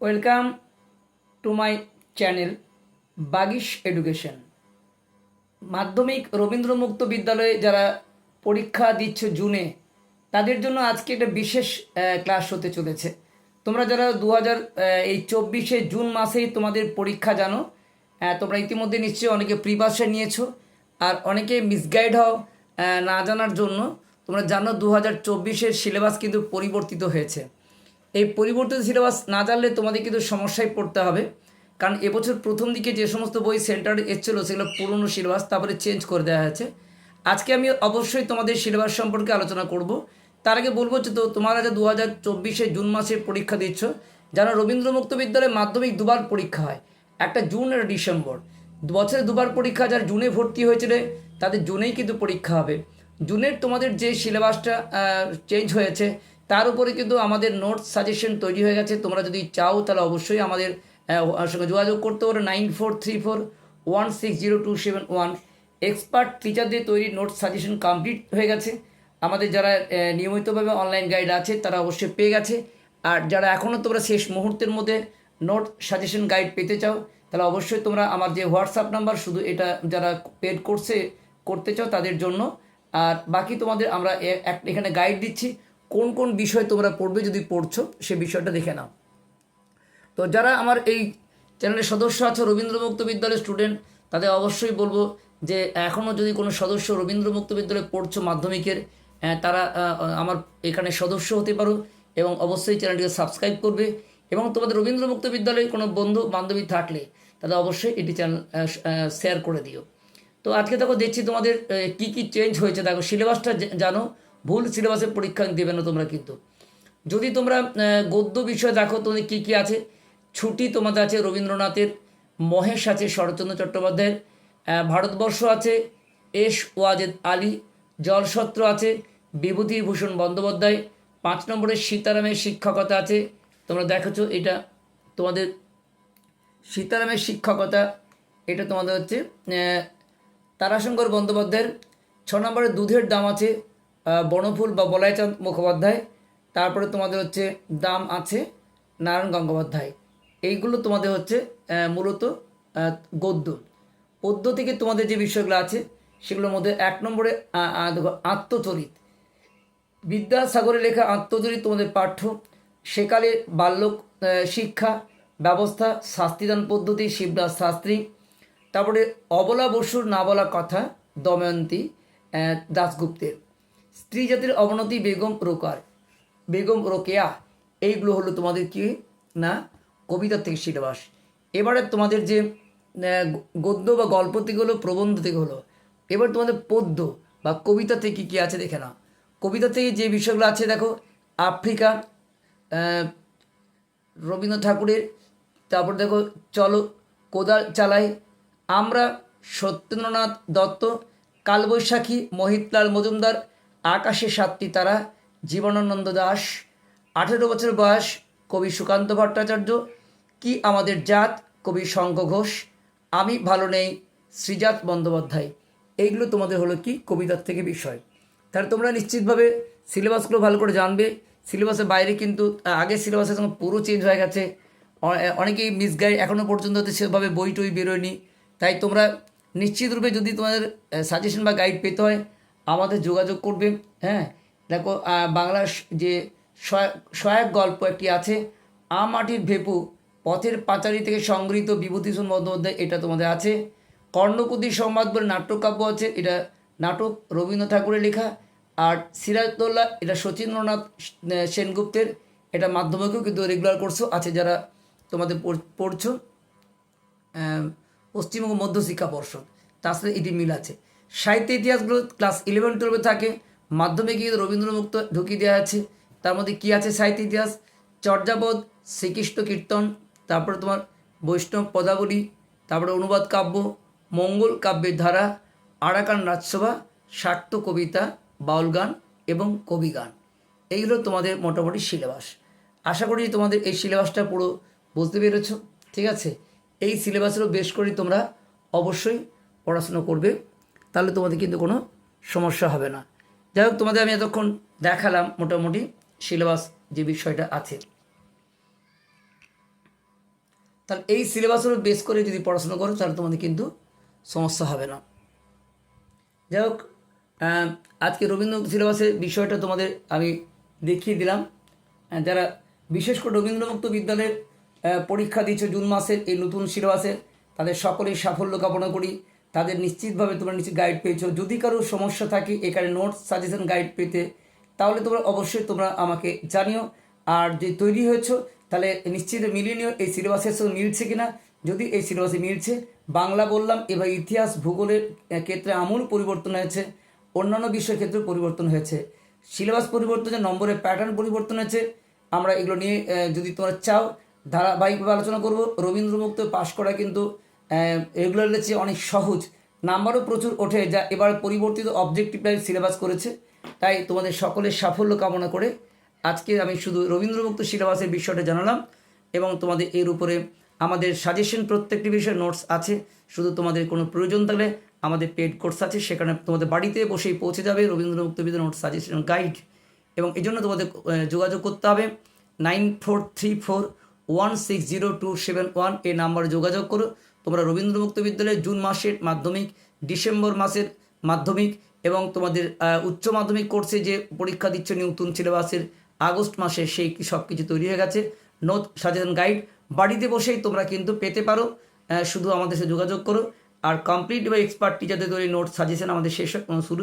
Welcome to my channel Bagish education. মাধ্যমিক রবীন্দ্র মুক্ত বিদ্যালয়ে যারা পরীক্ষা দিচ্ছ জুনে, তাদের জন্য আজকে একটা বিশেষ ক্লাস হতে চলেছে। তোমরা যারা দু হাজার এই চব্বিশে জুন মাসেই তোমাদের পরীক্ষা জানো তোমরা ইতিমধ্যে নিশ্চয়ই অনেকে প্রিপারেশন নিয়েছো, আর অনেকে মিসগাইড হও না জানার জন্য। তোমরা জানো দু হাজার চব্বিশের সিলেবাস কিন্তু পরিবর্তিত হয়েছে। এই পরিবর্তিত সিলেবাস না জানলে তোমাদের কিন্তু সমস্যায় পড়তে হবে। কারণ এবছর প্রথম দিকে যে সমস্ত বই সেন্টার এসেছিল, সেগুলো পুরনো সিলেবাস তারপরে চেঞ্জ করে দেওয়া হয়েছে। আজকে আমি অবশ্যই তোমাদের সিলেবাস সম্পর্কে আলোচনা করব। তার আগে বলব যে তো তোমরা যে দু হাজার চব্বিশে জুন মাসে পরীক্ষা দিচ্ছ যারা রবীন্দ্র মুক্ত বিদ্যালয়ে মাধ্যমিক দুবার পরীক্ষা হয়, একটা জুন আর ডিসেম্বর। বছরে দুবার পরীক্ষা, যারা জুনে ভর্তি হয়েছিল, তাদের জুনেই কিন্তু পরীক্ষা হবে। জুনের তোমাদের যে সিলেবাসটা চেঞ্জ হয়েছে তার উপরে কিন্তু আমাদের নোটস সাজেশন তৈরি হয়ে গেছে। তোমরা যদি চাও তাহলে অবশ্যই আমাদের সঙ্গে যোগাযোগ করতে পারো। Nine four three four one six zero two seven one expert টিচারদের তৈরি নোটস সাজেশন কমপ্লিট হয়ে গেছে। আমাদের যারা নিয়মিতভাবে অনলাইন গাইড আছে, তারা অবশ্যই পেয়ে গেছে। আর যারা এখনও তোমরা শেষ মুহূর্তের মধ্যে নোট সাজেশন গাইড পেতে চাও, তাহলে অবশ্যই তোমরা আমার যে হোয়াটসঅ্যাপ নাম্বার শুধু এটা যারা পেড কোর্সে করতে চাও তাদের জন্য। আর বাকি তোমাদের আমরা এখানে গাইড দিচ্ছি। কোন কোন বিষয় তোমরা পড়বে যদি পড়ছো, সে বিষয়টা দেখে নাও। তো যারা আমার এই চ্যানেলের সদস্য আছে রবীন্দ্র মুক্ত বিদ্যালয়ের স্টুডেন্ট তাদের অবশ্যই বলব যে এখনও যদি কোনো সদস্য রবীন্দ্র মুক্ত বিদ্যালয়ে পড়ছো মাধ্যমিকের তারা আমার এখানে সদস্য হতে পারো এবং অবশ্যই চ্যানেলটিকে সাবস্ক্রাইব করবে এবং তোমাদের রবীন্দ্র মুক্ত বিদ্যালয়ে কোনো বন্ধু, বান্ধবী থাকলে তাদের অবশ্যই এটি চ্যানেল শেয়ার করে দিও। তো আজকে দেখো দেখছি তোমাদের কি কি চেঞ্জ হয়েছে। দেখো সিলেবাসটা জানো ভুল সিলেবাসের পরীক্ষা দেবে না তোমরা কিন্তু। যদি তোমরা গদ্য বিষয় দেখো তোমাদের কী কী আছে, ছুটি তোমাদের আছে রবীন্দ্রনাথের, মহেশ আছে শরৎচন্দ্র চট্টোপাধ্যায়ের ভারতবর্ষ আছে এস ওয়াজেদ আলী জলসত্র আছে বিভূতিভূষণ বন্দ্যোপাধ্যায়, পাঁচ নম্বরে সীতারামের শিক্ষকতা আছে, তোমরা দেখেছ এটা তোমাদের, সীতারামের শিক্ষকতা, এটা তোমাদের হচ্ছে তারাশঙ্কর বন্দ্যোপাধ্যায়ের, ছ নম্বরে দুধের দাম আছে বনফুল বা বলাইচাঁদ মুখোপাধ্যায় তারপরে তোমাদের হচ্ছে দাম আছে নারায়ণ গঙ্গোপাধ্যায়। এইগুলো তোমাদের হচ্ছে মূলত গদ্য। পদ্য থেকে তোমাদের যে বিষয়গুলো আছে সেগুলোর মধ্যে এক নম্বরে আত্মচরিত। বিদ্যাসাগরের লেখা আত্মজরিত তোমাদের পাঠ্য। সেকালে বাল্য শিক্ষা ব্যবস্থা শাস্তিদান পদ্ধতি শিবদাস শাস্ত্রী। তারপরে অবলা বসুর না বলা কথা দময়ন্তী আহ, দাশগুপ্তের। স্ত্রী জাতির অবনতি বেগম রোকার। বেগম রোকেয়া এইগুলো হলো তোমাদের কি? না কবিতা থেকে সিলেবাস। এবারে তোমাদের যে গদ্য বা গল্প থেকে হলো প্রবন্ধ থেকে হলো এবার তোমাদের পদ্য বা কবিতা থেকে কী আছে দেখে না কবিতা থেকে যে বিষয়গুলো আছে দেখো আফ্রিকা আহ, রবীন্দ্র ঠাকুরের তারপর দেখো চলো কোদাল চালাই আমরা সত্যেন্দ্রনাথ দত্ত কালবৈশাখী মহিতলাল মজুমদার আকাশে সাতটি তারা, জীবনানন্দ দাস, আঠেরো বছর বয়স, কবি সুকান্ত ভট্টাচার্য, কি আমাদের জাত, কবি শঙ্খ ঘোষ, আমি ভালো নেই শ্রীজাত বন্দ্যোপাধ্যায়। এইগুলো তোমাদের হলো কি কবিতার থেকে বিষয়। তাহলে তোমরা নিশ্চিতভাবে সিলেবাসগুলো ভালো করে জানবে। সিলেবাসের বাইরে কিন্তু আগের সিলেবাসের সঙ্গে পুরো চেঞ্জ হয়ে গেছে অনেকেই মিসগাইড এখনও পর্যন্ত সেভাবে বই টই বেরোয়নি। তাই তোমরা নিশ্চিত রূপে যদি তোমাদের সাজেশন বা গাইড পেতে হয় আমাদের যোগাযোগ করবে হ্যাঁ? দেখো বাংলার যে সহায়ক গল্প একটি আছে, আ মাটির ভেপু, পথের পাঁচালী থেকে সংগৃহীত বিভূতিভূষণ বন্দ্যোপাধ্যায়, এটা তোমাদের আছে। কর্ণকুতি সংবাদ বলে নাট্যকাব্য আছে, এটা নাটক রবীন্দ্র ঠাকুরের লেখা। আর সিরাজদৌল্লা এটা শচীন্দ্রনাথ সেনগুপ্তের, এটা মাধ্যমিকেও কিন্তু রেগুলার কোর্সও আছে যারা তোমাদের পড়- পড়ছো। পশ্চিমবঙ্গ মধ্য শিক্ষা পর্ষদ, তার সাথে এটি মিল আছে। সাহিত্য ইতিহাসগুলো ক্লাস ইলেভেন টুয়েলভে থাকে। মাধ্যমিকে কিন্তু রবীন্দ্রমুক্ত ঢুকিয়ে দেওয়া আছে তার মধ্যে কী আছে সাহিত্য ইতিহাস? চর্যাপদ, শ্রীকৃষ্ণ কীর্তন, তারপরে তোমার বৈষ্ণব পদাবলী, তারপরে অনুবাদ কাব্য, মঙ্গল কাব্যের ধারা, আরাকান রাজসভা শাক্ত কবিতা, বাউল গান এবং কবি গান। এইগুলো তোমাদের মোটামুটি সিলেবাস। আশা করি তোমাদের এই সিলেবাসটা পুরো বুঝতে পেরেছ। ঠিক আছে? এই সিলেবাসেরও বেশ করে তোমরা অবশ্যই পড়াশুনো করবে। তাহলে তোমাদের কিন্তু কোনো সমস্যা হবে না। যাই হোক, তোমাদের আমি এতক্ষণ দেখালাম মোটামুটি সিলেবাস যে বিষয়টা আছে। তাহলে এই সিলেবাসের বেস করে যদি পড়াশোনা করো, তাহলে তোমাদের কিন্তু সমস্যা হবে না। যাই হোক আজকে রবীন্দ্র সিলেবাসের বিষয়টা তোমাদের আমি দেখিয়ে দিলাম। যারা বিশেষ করে রবীন্দ্রমুক্ত বিদ্যালয়ের পরীক্ষা দিচ্ছে জুন মাসের এই নতুন সিলেবাসে তাদের সকলেই সাফল্য কামনা করি। তাদের নিশ্চিতভাবে তোমরা নিশ্চিত গাইড পেয়েছ। যদি কারও সমস্যা থাকে, এখানে নোটস সাজেশন গাইড পেতে, তাহলে তোমরা অবশ্যই তোমরা আমাকে জানিও। আর যে তৈরি হয়েছো, তাহলে নিশ্চিত মিলিয়ে নিও, এই সিলেবাসের সঙ্গে মিলছে কিনা। যদি এই সিলেবাসে মিলছে, বাংলা বললাম, এবার ইতিহাস, ভূগোলের ক্ষেত্রে আমূল পরিবর্তন হয়েছে, অন্যান্য বিষয়ের ক্ষেত্রে পরিবর্তন হয়েছে। সিলেবাস পরিবর্তন হয়েছে নম্বরের প্যাটার্ন পরিবর্তন হয়েছে। আমরা এগুলো নিয়ে যদি তোমরা চাও, ধারাবাহিকভাবে আলোচনা করব। রবীন্দ্রমুক্ত পাশ করা কিন্তু রেগুলারের চেয়ে অনেক সহজ। নাম্বারও প্রচুর ওঠে, যা এবার পরিবর্তিত অবজেক্টিভ টাইপ সিলেবাস করেছে। তাই তোমাদের সকলের সাফল্য কামনা করে আজকে আমি শুধু রবীন্দ্রমুক্ত সিলেবাসের বিষয়টা জানালাম এবং তোমাদের এর উপরে আমাদের সাজেশন প্রত্যেকটি বিষয়ে নোটস আছে। শুধু তোমাদের কোনো প্রয়োজন থাকলে আমাদের পেড কোর্স আছে, সেখানে তোমাদের বাড়িতে বসেই পৌঁছে যাবে রবীন্দ্রমুক্ত বিদ্যা নোটস সাজেশন গাইড এবং এই জন্য তোমাদের যোগাযোগ করতে হবে nine four three four one six zero two seven one এই নাম্বারে যোগাযোগ করো। তোমরা রবীন্দ্র মুক্ত বিদ্যালয়ে জুন মাসের মাধ্যমিক, ডিসেম্বর মাসের মাধ্যমিক এবং তোমাদের উচ্চ মাধ্যমিক কোর্সে যে পরীক্ষা দিচ্ছ, নতুন সিলেবাসের আগস্ট মাসে সেই সব কিছু তৈরি হয়ে গেছে। নোট সাজেশন গাইড বাড়িতে বসেই তোমরা কিন্তু পেতে পারো। শুধু আমাদের সাথে যোগাযোগ করো। আর কমপ্লিট বা এক্সপার্ট টিচারদের তৈরি নোট সাজেশন আমাদের শেষ শুরু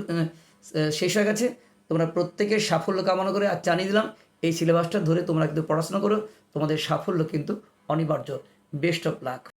শেষ হয়ে গেছে। তোমরা প্রত্যেকের সাফল্য কামনা করে আর জানিয়ে দিলাম, এই সিলেবাসটা ধরে তোমরা কিন্তু পড়াশোনা করো। তোমাদের সাফল্য কিন্তু অনিবার্য। Best of luck